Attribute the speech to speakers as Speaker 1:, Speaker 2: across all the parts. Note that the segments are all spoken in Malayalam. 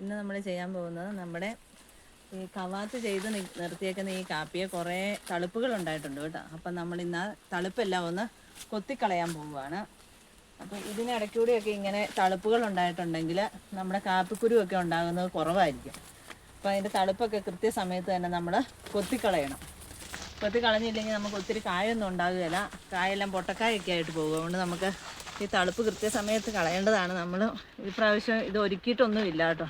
Speaker 1: ഇന്ന് നമ്മൾ ചെയ്യാൻ പോകുന്നത് നമ്മുടെ ഈ കവാത്ത് ചെയ്ത് നിർത്തിയേക്കുന്ന ഈ കാപ്പിയെ കുറേ തളുപ്പുകൾ ഉണ്ടായിട്ടുണ്ട് കേട്ടോ. അപ്പം നമ്മൾ ഇന്ന് തളുപ്പെല്ലാം ഒന്ന് കൊത്തിക്കളയാൻ പോവുകയാണ്. അപ്പം ഇതിനിടയ്ക്കൂടെയൊക്കെ ഇങ്ങനെ തളുപ്പുകൾ ഉണ്ടായിട്ടുണ്ടെങ്കിൽ നമ്മുടെ കാപ്പിക്കുരുവൊക്കെ ഉണ്ടാകുന്നത് കുറവായിരിക്കും. അപ്പോൾ അതിന്റെ തളുപ്പൊക്കെ കൃത്യസമയത്ത് തന്നെ നമ്മൾ കൊത്തിക്കളയണം. കൊത്തിക്കളഞ്ഞില്ലെങ്കിൽ നമുക്ക് ഒത്തിരി കായൊന്നും ഉണ്ടാകുകയില്ല. കായെല്ലാം പൊട്ടക്കായൊക്കെ ആയിട്ട് പോകും. അതുകൊണ്ട് നമുക്ക് ഈ തണുപ്പ് കൃത്യസമയത്ത് കളയേണ്ടതാണ്. നമ്മൾ ഇപ്രാവശ്യം ഇത് ഒരുക്കിയിട്ടൊന്നുമില്ല കേട്ടോ.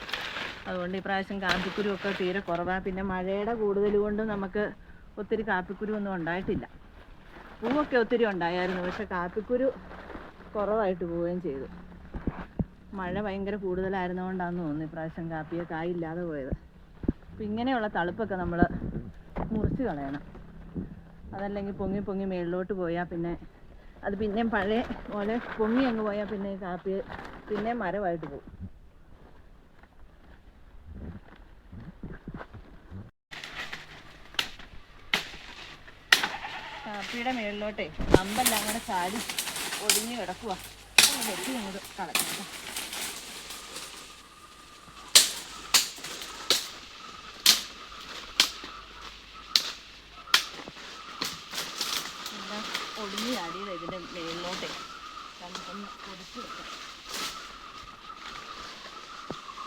Speaker 1: അതുകൊണ്ട് ഇപ്രാവശ്യം കാപ്പിക്കുരുവൊക്കെ തീരെ കുറവാണ് പിന്നെ മഴയുടെ കൂടുതൽ കൊണ്ട് നമുക്ക് ഒത്തിരി കാപ്പിക്കുരു ഒന്നും ഉണ്ടായിട്ടില്ല. പൂവൊക്കെ ഒത്തിരി ഉണ്ടായിരുന്നു പക്ഷെ കാപ്പിക്കുരു കുറവായിട്ട് പോവുകയും ചെയ്തു. മഴ ഭയങ്കര കൂടുതലായിരുന്നുകൊണ്ടാണെന്ന് തോന്നുന്നു ഇപ്രാവശ്യം കാപ്പിയെ കായില്ലാതെ പോയത്. അപ്പം ഇങ്ങനെയുള്ള തളുപ്പൊക്കെ നമ്മൾ മുറിച്ച് കളയണം. അതല്ലെങ്കിൽ പൊങ്ങി പൊങ്ങി മേളിലോട്ട് പോയാൽ പിന്നെ അത് പിന്നെയും പഴയ പോലെ പൊങ്ങി അങ്ങ് പോയാൽ പിന്നെ കാപ്പി പിന്നെ മരമായിട്ട് പോകും കാപ്പിയുടെ മേളിലോട്ടെ അമ്പല്ല അങ്ങനെ ചാടി ഒടിഞ്ഞു കിടക്കുക വെട്ടി അങ്ങോട്ട് എല്ലാം ഒടിഞ്ഞു ചാടിയത് ഇതിന്റെ മേളിലോട്ടേ നമുക്കൊന്ന് പൊടിച്ച് വെക്കാം.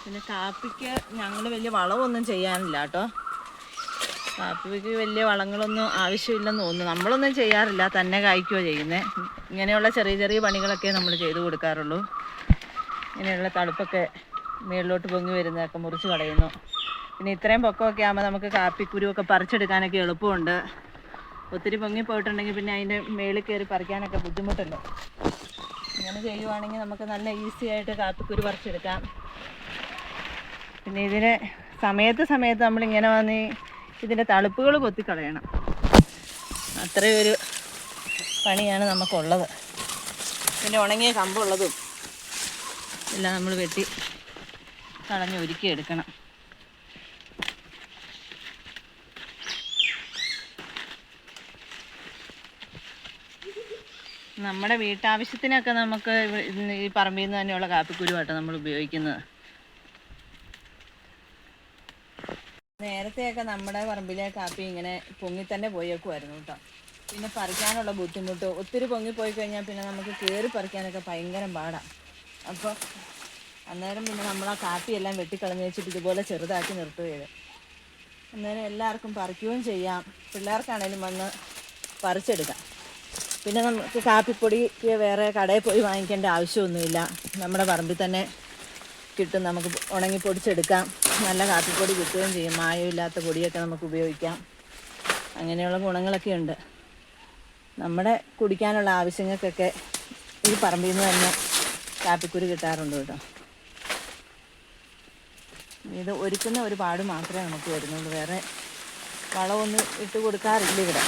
Speaker 1: പിന്നെ കാപ്പിക്ക് ഞങ്ങൾ വലിയ വളമൊന്നും ചെയ്യാനില്ല കേട്ടോ. കാപ്പിക്ക് വലിയ വളങ്ങളൊന്നും ആവശ്യമില്ലെന്ന് തോന്നുന്നു. നമ്മളൊന്നും ചെയ്യാറില്ല. തന്നെ കായ്ക്കുകയോ ചെയ്യുന്നത് ഇങ്ങനെയുള്ള ചെറിയ ചെറിയ പണികളൊക്കെ നമ്മൾ ചെയ്തു കൊടുക്കാറുള്ളൂ. ഇങ്ങനെയുള്ള തണുപ്പൊക്കെ മേളിലോട്ട് പൊങ്ങി വരുന്നതൊക്കെ മുറിച്ച് കളയുന്നു. പിന്നെ ഇത്രയും പൊക്കമൊക്കെ ആകുമ്പോൾ നമുക്ക് കാപ്പിക്കുരുവൊക്കെ പറിച്ചെടുക്കാനൊക്കെ എളുപ്പമുണ്ട്. ഒത്തിരി പൊങ്ങി പോയിട്ടുണ്ടെങ്കിൽ പിന്നെ അതിന്റെ മേളിൽ കയറി പറിക്കാനൊക്കെ ബുദ്ധിമുട്ടല്ലോ? ഇങ്ങനെ ചെയ്യുവാണെങ്കിൽ നമുക്ക് നല്ല ഈസി ആയിട്ട് കാപ്പിക്കുരു പറിച്ചെടുക്കാം. പിന്നെ ഇതിന് സമയത്ത് സമയത്ത് നമ്മളിങ്ങനെ വന്ന് ഇതിന്റെ തളുപ്പുകൾ കൊത്തിക്കളയണം. അത്രയും ഒരു പണിയാണ് നമുക്കുള്ളത്. പിന്നെ ഉണങ്ങിയ കമ്പുള്ളതും എല്ലാം നമ്മൾ വെട്ടി കളഞ്ഞ് ഒരുക്കി എടുക്കണം. നമ്മുടെ വീട്ടാവശ്യത്തിനൊക്കെ നമുക്ക് ഈ പറമ്പിൽ നിന്ന് തന്നെയുള്ള കാപ്പിക്കുരുവാട്ടോ നമ്മൾ ഉപയോഗിക്കുന്നത്. നേരത്തെയൊക്കെ നമ്മുടെ പറമ്പിലെ കാപ്പി ഇങ്ങനെ പൊങ്ങി തന്നെ പോയേക്കുമായിരുന്നു കേട്ടോ. പിന്നെ പറിക്കാനുള്ള ബുദ്ധിമുട്ട്. ഒത്തിരി പൊങ്ങി പോയി കഴിഞ്ഞാൽ പിന്നെ നമുക്ക് കയറി പറിക്കാനൊക്കെ ഭയങ്കര പാടാണ് അപ്പോൾ അന്നേരം പിന്നെ നമ്മൾ ആ കാപ്പിയെല്ലാം വെട്ടിക്കളഞ്ഞ് വെച്ചിട്ട് ഇതുപോലെ ചെറുതാക്കി നിർത്തുകയത് അന്നേരം എല്ലാവർക്കും പറിക്കുകയും ചെയ്യാം. പിള്ളേർക്കാണേലും വന്ന് പറിച്ചെടുക്കാം. പിന്നെ നമുക്ക് കാപ്പിപ്പൊടിക്ക് വേറെ കടയിൽ പോയി വാങ്ങിക്കേണ്ട ആവശ്യമൊന്നുമില്ല. നമ്മുടെ പറമ്പിൽ തന്നെ കിട്ടും. നമുക്ക് ഉണങ്ങി പൊടിച്ചെടുക്കാം. നല്ല കാപ്പിപ്പൊടി കിട്ടുകയും ചെയ്യും. മായമില്ലാത്ത പൊടിയൊക്കെ നമുക്ക് ഉപയോഗിക്കാം. അങ്ങനെയുള്ള ഗുണങ്ങളൊക്കെ ഉണ്ട്. നമ്മുടെ കുടിക്കാനുള്ള ആവശ്യങ്ങൾക്കൊക്കെ ഈ പറമ്പിൽ നിന്ന് തന്നെ കാപ്പിക്കുരു കിട്ടാറുണ്ട് കേട്ടോ. ഇത് ഒരുക്കുന്ന ഒരു പാട് മാത്രമേ നമുക്ക് വരുന്നുള്ളൂ. വേറെ വളമൊന്നും ഇട്ട് കൊടുക്കാറില്ല ഇവിടെ.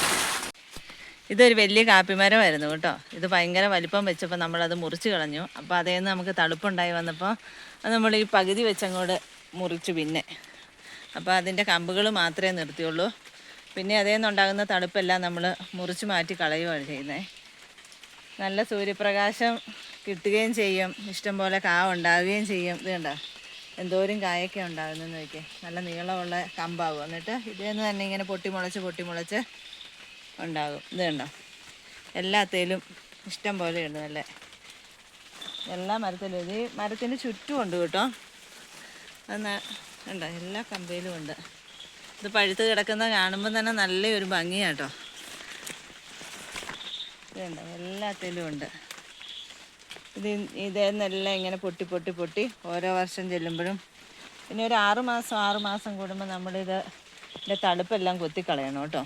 Speaker 1: ഇതൊരു വലിയ കാപ്പിമരമായിരുന്നു കേട്ടോ. ഇത് ഭയങ്കര വലിപ്പം വെച്ചപ്പോൾ നമ്മളത് മുറിച്ച് കളഞ്ഞു. അപ്പോൾ അതേ നിന്ന് നമുക്ക് തണുപ്പുണ്ടായി വന്നപ്പോൾ നമ്മൾ ഈ പകുതി വെച്ചങ്ങോട്ട് മുറിച്ചു പിന്നെ. അപ്പോൾ അതിന്റെ കമ്പുകൾ മാത്രമേ നിർത്തിയുള്ളൂ. പിന്നെ അതേ നിന്നുണ്ടാകുന്ന തണുപ്പെല്ലാം നമ്മൾ മുറിച്ച് മാറ്റി കളയുകയാണ് ചെയ്യുന്നത് നല്ല സൂര്യപ്രകാശം കിട്ടുകയും ചെയ്യും. ഇഷ്ടംപോലെ കാ ഉണ്ടാവുകയും ചെയ്യും. ഇത് കണ്ടോ? എന്തോരം കായൊക്കെ ഉണ്ടാകുന്നെന്ന് നോക്കിയേ. നല്ല നീളമുള്ള കമ്പാവും. എന്നിട്ട് ഇതേന്ന് തന്നെ ഇങ്ങനെ പൊട്ടിമുളച്ച് പൊട്ടിമുളച്ച് ഉണ്ടാകും. ഇത് കണ്ടോ? എല്ലാത്തേലും ഇഷ്ടം പോലെ ഉണ്ട് നല്ല. എല്ലാ മരത്തിലും ഇത് മരത്തിന് ചുറ്റും ഉണ്ട് കേട്ടോ. അത് ഉണ്ടോ എല്ലാ കമ്പയിലും ഉണ്ട്. ഇത് പഴുത്ത് കിടക്കുന്ന കാണുമ്പോൾ തന്നെ നല്ലൊരു ഭംഗിയാട്ടോ ഇതുണ്ട് എല്ലാത്തിലും ഉണ്ട്. ഇത് ഇതേന്നെല്ലാം ഇങ്ങനെ പൊട്ടി പൊട്ടി പൊട്ടി ഓരോ വർഷം ചെല്ലുമ്പോഴും പിന്നെ ഒരു ആറ് മാസം ആറ് മാസം കൂടുമ്പോൾ നമ്മളിത് ഇതിന്റെ തളുപ്പെല്ലാം കൊത്തിക്കളയണം കേട്ടോ.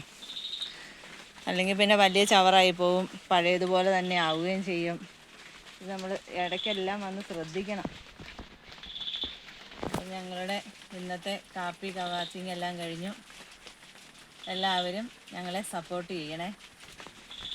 Speaker 1: അല്ലെങ്കിൽ പിന്നെ വലിയ ചവറായി പോവും. പഴയതുപോലെ തന്നെ ആവുകയും ചെയ്യും. ഇത് നമ്മൾ ഇടയ്ക്കെല്ലാം വന്ന് ശ്രദ്ധിക്കണം. ഞങ്ങളുടെ ഇന്നത്തെ കാപ്പി കവാച്ചിങ് എല്ലാം കഴിഞ്ഞു. എല്ലാവരും ഞങ്ങളെ സപ്പോർട്ട് ചെയ്യണേ.